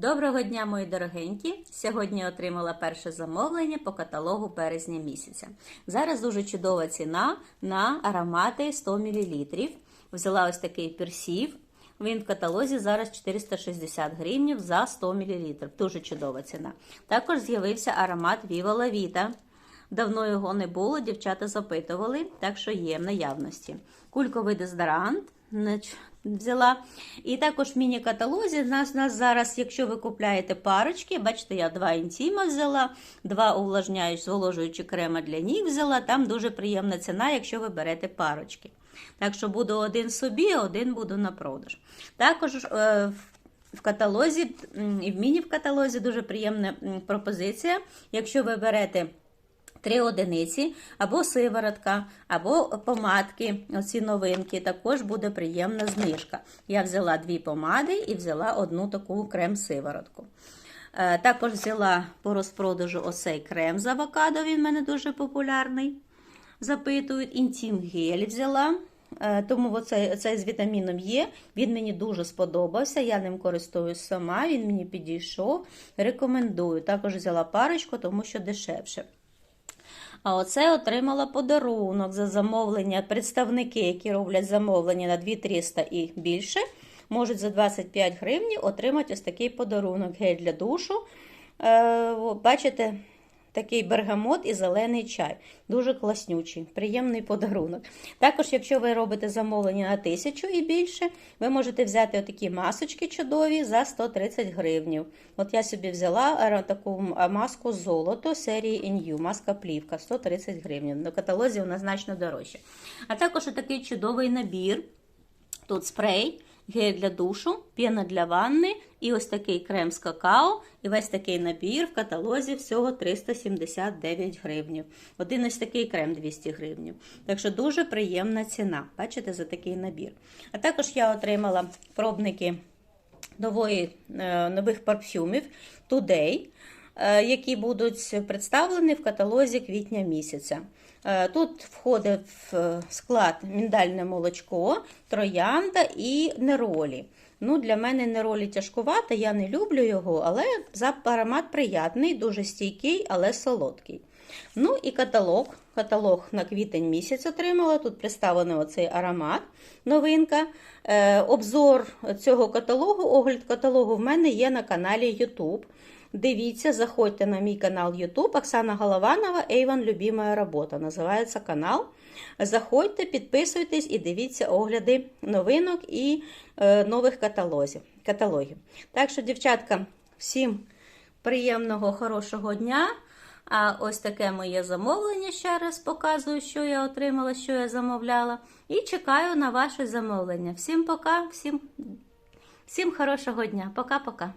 Доброго дня, мої дорогенькі! Сьогодні отримала перше замовлення по каталогу березня місяця. Зараз дуже чудова ціна на аромати 100 мл. Взяла ось такий персів. Він в каталозі зараз 460 гривень за 100 мл. Дуже чудова ціна. Також з'явився аромат Viva La Vita. Давно його не було, дівчата запитували, так що є в наявності. Кульковий дезодорант взяла. І також в міні-каталозі нас, нас зараз, якщо ви купляєте парочки, бачите, я два інтіма взяла, два увлажняючі, зволожуючі крема для ніг взяла. Там дуже приємна ціна, якщо ви берете парочки. Так що буду один собі, один буду на продаж. Також е, в каталозі і в міні-каталозі дуже приємна пропозиція. Якщо ви берете Три одиниці, або сиворотка, або помадки, оці новинки, також буде приємна знижка. Я взяла дві помади і взяла одну таку крем-сиворотку. Е, Також взяла по розпродажу оцей крем з авокадо, він в мене дуже популярний. Запитують, інтім гель взяла. Е, Тому оцей, оцей з вітаміном Є, він мені дуже сподобався. Я ним користуюсь сама, він мені підійшов. Рекомендую. Також взяла парочку, тому що дешевше. А оце отримала подарунок за замовлення. Представники, які роблять замовлення на 2300 і більше, можуть за 25 гривень отримати ось такий подарунок. Гель для душу. Е, бачите, такий бергамот і зелений чай. Дуже класнючий, приємний подарунок. Також, якщо ви робите замовлення на 1000 і більше, ви можете взяти отакі масочки чудові за 130 гривень. От я собі взяла е, таку маску золото серії NU, маска плівка 130 гривень. На каталозі вона значно дорожча. А також такий чудовий набір. Тут спрей, гель для душу, піна для ванни і ось такий крем з какао. І весь такий набір в каталозі всього 379 гривень. Один ось такий крем 200 гривень. Так що дуже приємна ціна. Бачите, за такий набір. А також я отримала пробники нової, е, нових парфюмів Today, які будуть представлені в каталозі квітня місяця. Е, Тут входить в склад міндальне молочко, троянда і неролі. Ну, Для мене неролі тяжкувато, я не люблю його, але аромат приятний, дуже стійкий, але солодкий. Ну і каталог. Каталог на квітень місяць отримала. Тут представлений оцей аромат, новинка. Е, обзор цього каталогу, огляд каталогу в мене є на каналі YouTube. Дивіться, заходьте на мій канал YouTube Оксана Голованова, Ейван Любимая робота. Називається канал. Заходьте, підписуйтесь і дивіться огляди новинок і е, нових каталозів, каталогі. Так що, дівчатка, всім приємного, хорошого дня. А ось таке моє замовлення. Ще раз показую, що я отримала, що я замовляла. І чекаю на ваше замовлення. Всім пока, всім, всім хорошого дня. Пока-пока.